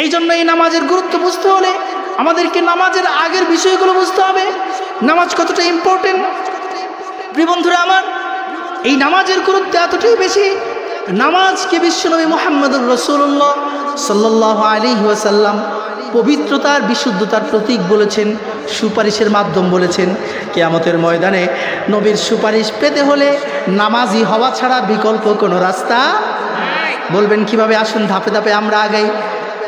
এই জন্য এই নামাজের গুরুত্ব বুঝতে হলে আমাদেরকে নামাজের আগের বিষয়গুলো বুঝতে হবে। নামাজ কতটা ইম্পর্টেন্ট প্রিয় বন্ধুরা আমার, এই নামাজের গুরুত্ব এতটাই বেশি, নামাজকে বিশ্বনবী মোহাম্মদুর রসুল্লাহ সাল্লাহ আলী ওয়াসাল্লাম পবিত্রতার, বিশুদ্ধতার প্রতীক বলেছেন, সুপারিশের মাধ্যম বলেছেন। কেয়ামতের ময়দানে নবীর সুপারিশ পেতে হলে নামাজি হওয়া ছাড়া বিকল্প কোনো রাস্তা বলবেন কীভাবে আসুন, ধাপে ধাপে আমরা আগাই।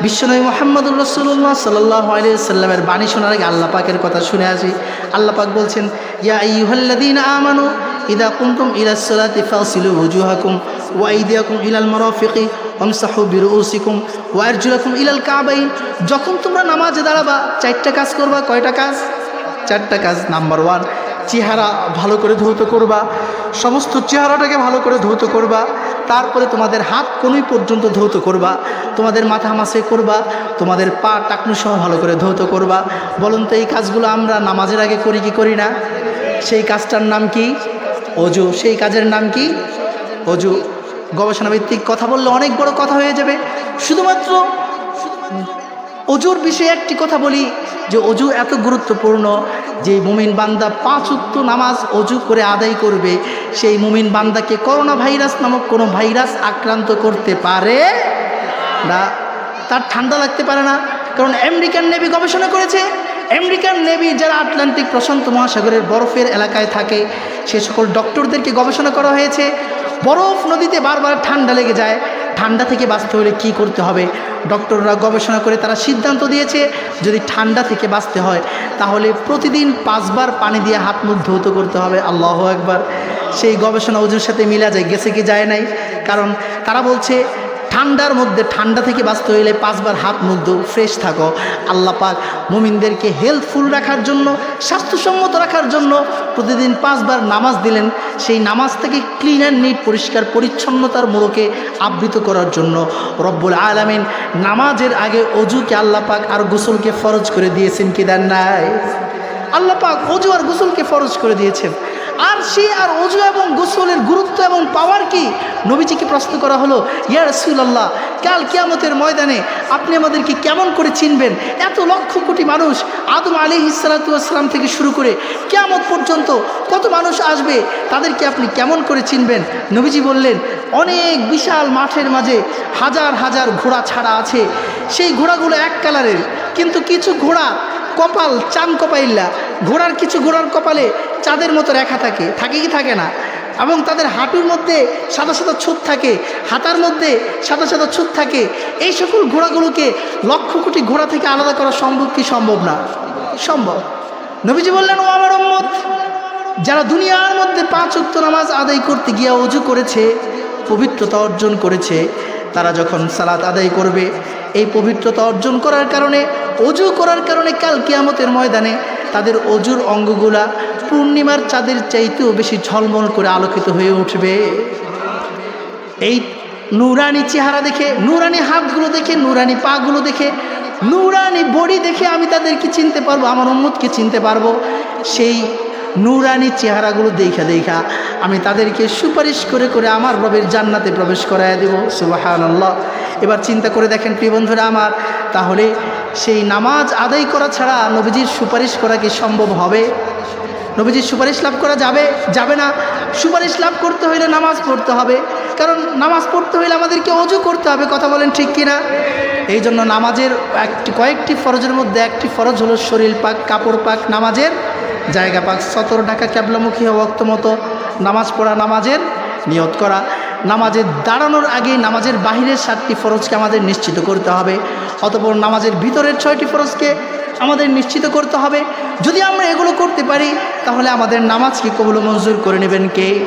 বিশ্বনবী মোহাম্মদুর রসুল্লাহ সাল্লাহ আলিয়াল্লামের বাণী শোনার আগে আল্লাহ পাকের কথা শুনে আসি। আল্লাহ পাক বলছেন, ইয়া ইহল্লাদিন আমানু, ইদা কুমতুম ইলাসলাতি ফাসিলু ওজুহাকুম ওয়াইদিয়াকুম ইলাল মরাফিকি অমসাহু বিরুসিকুম ওয়ারজুলাকুম ইলাল কাবাইন। যখন তোমরা নামাজে দাঁড়াবা, চারটা কাজ করবা, কয়টা কাজ? চারটা কাজ। নাম্বার ওয়ান, চেহারা ভালো করে ধৌত করবা। সমস্ত চেহারাটাকে ভালো করে ধৌত করবা। তারপরে তোমাদের হাত কোনোই পর্যন্ত ধৌত করবা, তোমাদের মাথা মাসে করবা, তোমাদের পা টাকনু সহ ভালো করে ধৌত করবা। বলুন তো, এই কাজগুলো আমরা নামাজের আগে করি কি করি না? সেই কাজটার নাম কি? অজু। সেই কাজের নাম কি? অজু। গবেষণাভিত্তিক কথা বললে অনেক বড় কথা হয়ে যাবে। শুধুমাত্র অজুর বিষয়ে একটি কথা বলি যে অজু এত গুরুত্বপূর্ণ, যে মুমিন বান্দা পাঁচ উত্ত নামাজ অজু করে আদায় করবে, সেই মুমিন বান্দাকে করোনা ভাইরাস নামক কোনো ভাইরাস আক্রান্ত করতে পারে না। তার ঠান্ডা লাগতে পারে না, কারণ আমেরিকান নেভি গবেষণা করেছে, আমেরিকান নেভি যারা আটলান্টিক প্রশান্ত মহাসাগরের বরফের এলাকায় থাকে, সে সকল ডক্টরদেরকে গবেষণা করা হয়েছে। বরফ নদীতে বারবার ঠান্ডা লেগে যায়, ঠান্ডা থেকে বাঁচতে হলে কী করতে হবে? ডক্টররা গবেষণা করে তারা সিদ্ধান্ত দিয়েছে, যদি ঠান্ডা থেকে বাঁচতে হয়, তাহলে প্রতিদিন পাঁচবার পানি দিয়ে হাত মুখ ধৌত করতে হবে। আল্লাহ একবার সেই গবেষণা ওজুর সাথে মিলা যায়, গেছে কি যায় নাই? কারণ তারা বলছে ঠান্ডার মধ্যে ঠান্ডা থেকে বাঁচতে হইলে পাঁচবার হাত মুখ ফ্রেশ থাকো। আল্লাহ পাক মুমিনদেরকে হেলথফুল রাখার জন্য, স্বাস্থ্যসম্মত রাখার জন্য প্রতিদিন পাঁচবার নামাজ দিলেন। সেই নামাজ থেকে ক্লিন অ্যান্ড নিট পরিষ্কার, পরিচ্ছন্নতার মোড়কে আবৃত করার জন্য। রব্বুল আলামিন নামাজের আগে অজুকে আল্লাহ পাক আর গোসলকে ফরজ করে দিয়েছেন, কি দেন নাই? আল্লাহ পাক অজু আর গোসলকে ফরজ করে দিয়েছেন। আর সে আর অজু এবং গোসলের গুরুত্ব এবং পাওয়ার কি? নবীজিকে প্রশ্ন করা হলো, ইয়া রসুল্লাহ কাল কিয়ামতের ময়দানে আপনি আমাদেরকে কেমন করে চিনবেন? এত লক্ষ কোটি মানুষ আদম আলী ইসালাতাম থেকে শুরু করে কেয়ামত পর্যন্ত কত মানুষ আসবে? তাদেরকে আপনি কেমন করে চিনবেন? নবীজি বললেন, অনেক বিশাল মাঠের মাঝে হাজার হাজার ঘোড়া ছাড়া আছে। সেই ঘোড়াগুলো এক কালারের, কিন্তু কিছু ঘোড়া কপাল চান কপাইল্লা। ঘোড়ার কিছু ঘোড়ার কপালে চাঁদের মতো রেখা থাকে থাকে কি থাকে না? এবং তাদের হাঁটুর মধ্যে সাদা সাদা ছুট থাকে, হাতার মধ্যে সাদা সাদা ছুট থাকে। এই সকল ঘোড়াগুলোকে লক্ষ কোটি ঘোড়া থেকে আলাদা করা সম্ভব কি সম্ভব না? সম্ভব। নবীজি বললেন, ও আমার উম্মত, যারা দুনিয়ার মধ্যে পাঁচ উক্ত নামাজ আদায় করতে গিয়ে অজু করেছে, পবিত্রতা অর্জন করেছে, তারা যখন সালাত আদায় করবে, এই পবিত্রতা অর্জন করার কারণে অজু করার কারণে কাল কিয়ামতের ময়দানে তাদের অজুর অঙ্গগুলা পূর্ণিমার চাঁদের চাইতেও বেশি ঝলমল করে আলোকিত হয়ে উঠবে। এই নুরানি চেহারা দেখে, নুরানি হাতগুলো দেখে, নুরানি পাগুলো দেখে, নুরানি বডি দেখে আমি তাদেরকে চিনতে পারব, আমার উম্মতকে চিনতে পারব। সেই নুরানি চেহারাগুলো দেখা দেখা আমি তাদেরকে সুপারিশ করে করে আমার রবের জান্নাতে প্রবেশ করাই দেব। আল্লাহ এবার চিন্তা করে দেখেন, প্রিয় বন্ধুরা আমার, তাহলে সেই নামাজ আদায় করা ছাড়া নবীজির সুপারিশ করা কি সম্ভব হবে? নবীজির সুপারিশ লাভ করা যাবে? যাবে না। সুপারিশ লাভ করতে হইলে নামাজ পড়তে হবে। কারণ নামাজ পড়তে হইলে আমাদেরকে অজু করতে হবে, কথা বলেন ঠিক কিনা? এই জন্য নামাজের একটি, কয়েকটি ফরজের মধ্যে একটি ফরজ হলো শরীর পাক, কাপড় পাক, নামাজের জায়গা পাক। সতর ঢাকা ক্যাবলামুখী অক্ত মতো নামাজ পড়া, নামাজের নিয়ত করা। নামাজের দাঁড়ানোর আগে নামাজের বাহিরের সাতটি ফরজকে আমাদের নিশ্চিত করতে হবে। অতপর নামাজের ভিতরের ছয়টি ফরজকে আমাদের নিশ্চিত করতে হবে। যদি আমরা এগুলো করতে পারি, তাহলে আমাদের নামাজকে কবুল মঞ্জুর করে নেবেন কে?